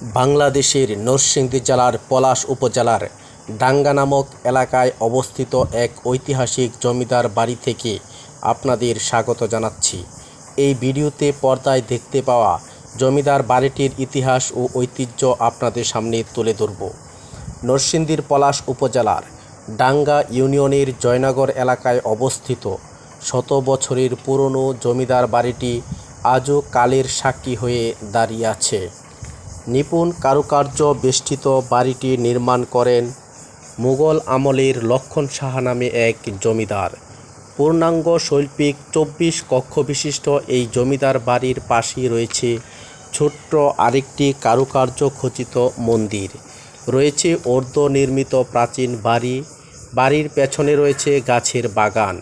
বাংলাদেশের নরসিংদী জেলার পলাশ উপজেলার ডাঙ্গা নামক এলাকায় অবস্থিত এক ঐতিহাসিক জমিদার বাড়ি থেকে আপনাদের স্বাগত জানাচ্ছি। এই ভিডিওতে পর্দায় দেখতে পাওয়া জমিদার বাড়িটির ইতিহাস ও ঐতিহ্য আপনাদের সামনে তুলে ধরব। নরসিংদীর পলাশ উপজেলার ডাঙ্গা ইউনিয়নের জয়নগর এলাকায় অবস্থিত শত বছরের পুরনো জমিদার বাড়িটি আজও কালের সাক্ষী হয়ে দাঁড়িয়ে আছে। নিপুণ কারুকার্য বেষ্টিত বাড়িটি নির্মাণ করেন মুঘল আমলের লক্ষণ সাহা নামে এক জমিদার। পূর্ণাঙ্গ শৈল্পিক চব্বিশ কক্ষ বিশিষ্ট এই জমিদার বাড়ির পাশেই রয়েছে ছোট্ট আরেকটি কারুকার্য খচিত মন্দির। রয়েছে অর্ধ নির্মিত প্রাচীন বাড়ি, বাড়ির পেছনে রয়েছে গাছের বাগান।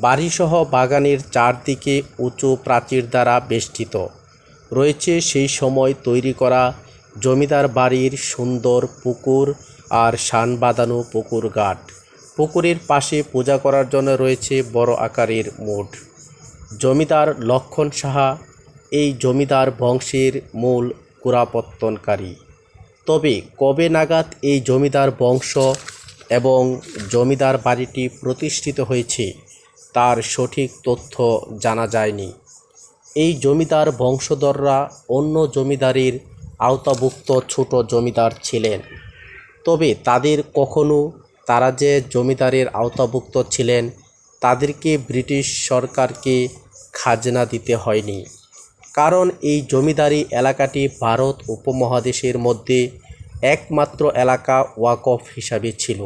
বাড়িসহ বাগানের চারদিকে উঁচু প্রাচীর দ্বারা বেষ্টিত। রয়েছে সেই সময় তৈরি করা জমিদার বাড়ির সুন্দর পুকুর আর শান বাঁধানো পুকুর ঘাট। পুকুরের পাশে পূজা করার জন্য রয়েছে বড় আকারের মোট। জমিদার লক্ষণ সাহা এই জমিদার বংশের মূল কুরাপত্তনকারী তবে কবে নাগাদ এই জমিদার বংশ এবং জমিদার বাড়িটি প্রতিষ্ঠিত হয়েছে তার সঠিক তথ্য জানা যায়নি। এই জমিদার বংশধররা অন্য জমিদারির আওতাভুক্ত ছোট জমিদার ছিলেন। তবে তাদের কখনো তারা যে জমিদারের আওতাভুক্ত ছিলেন, তাদেরকে ব্রিটিশ সরকারকে খাজনা দিতে হয়নি। কারণ এই জমিদারি এলাকাটি ভারত উপমহাদেশের মধ্যে একমাত্র এলাকা ওয়াকফ হিসাবে ছিল।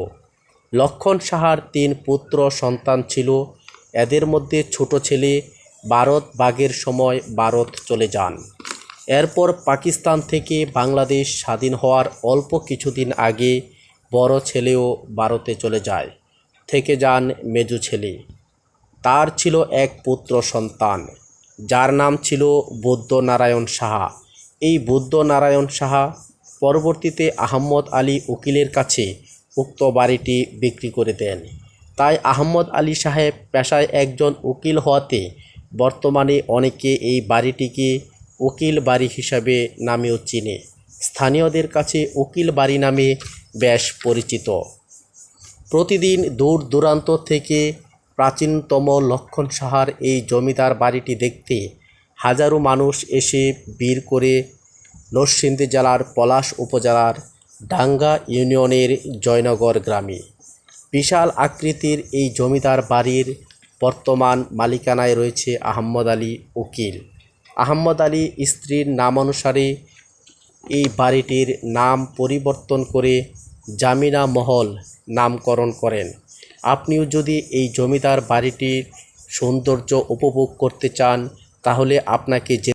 লক্ষণ সাহার তিন পুত্র সন্তান ছিল। এদের মধ্যে ছোট ছেলে ভারত বাগের সময় ভারত চলে যান। এরপর পাকিস্তান থেকে বাংলাদেশ স্বাধীন হওয়ার অল্প কিছুদিন আগে বড় ছেলেও ভারতে চলে যায়। থেকে যান মেজু ছেলে। তার ছিল এক পুত্র সন্তান, যার নাম ছিল বুদ্ধনারায়ণ সাহা। এই বুদ্ধনারায়ণ সাহা পরবর্তীতে আহম্মদ আলী উকিলের কাছে উক্ত বাড়িটি বিক্রি করে দেন। তাই আহম্মদ আলী সাহেব পেশায় একজন উকিল হওয়াতে বর্তমানে অনেকে এই বাড়িটিকে উকিল বাড়ি হিসাবে নামেও চিনে। স্থানীয়দের কাছে উকিল বাড়ি নামে বেশ পরিচিত। প্রতিদিন দূর দূরান্ত থেকে প্রাচীনতম লক্ষণ সাহার এই জমিদার বাড়িটি দেখতে হাজারো মানুষ এসে ভিড় করে নরসিংদী জেলার পলাশ উপজেলার ডাঙ্গা ইউনিয়নের জয়নগর গ্রামে। বিশাল আকৃতির এই জমিদার বাড়ির বর্তমান মালিকানায় রয়েছে আহম্মদ আলী উকিল। আহম্মদ আলী স্ত্রীর নাম অনুসারে এই বাড়িটির নাম পরিবর্তন করে জামিনা মহল নামকরণ করেন। আপনিও যদি এই জমিদার বাড়িটির সৌন্দর্য উপভোগ করতে চান, তাহলে আপনাকে যেতে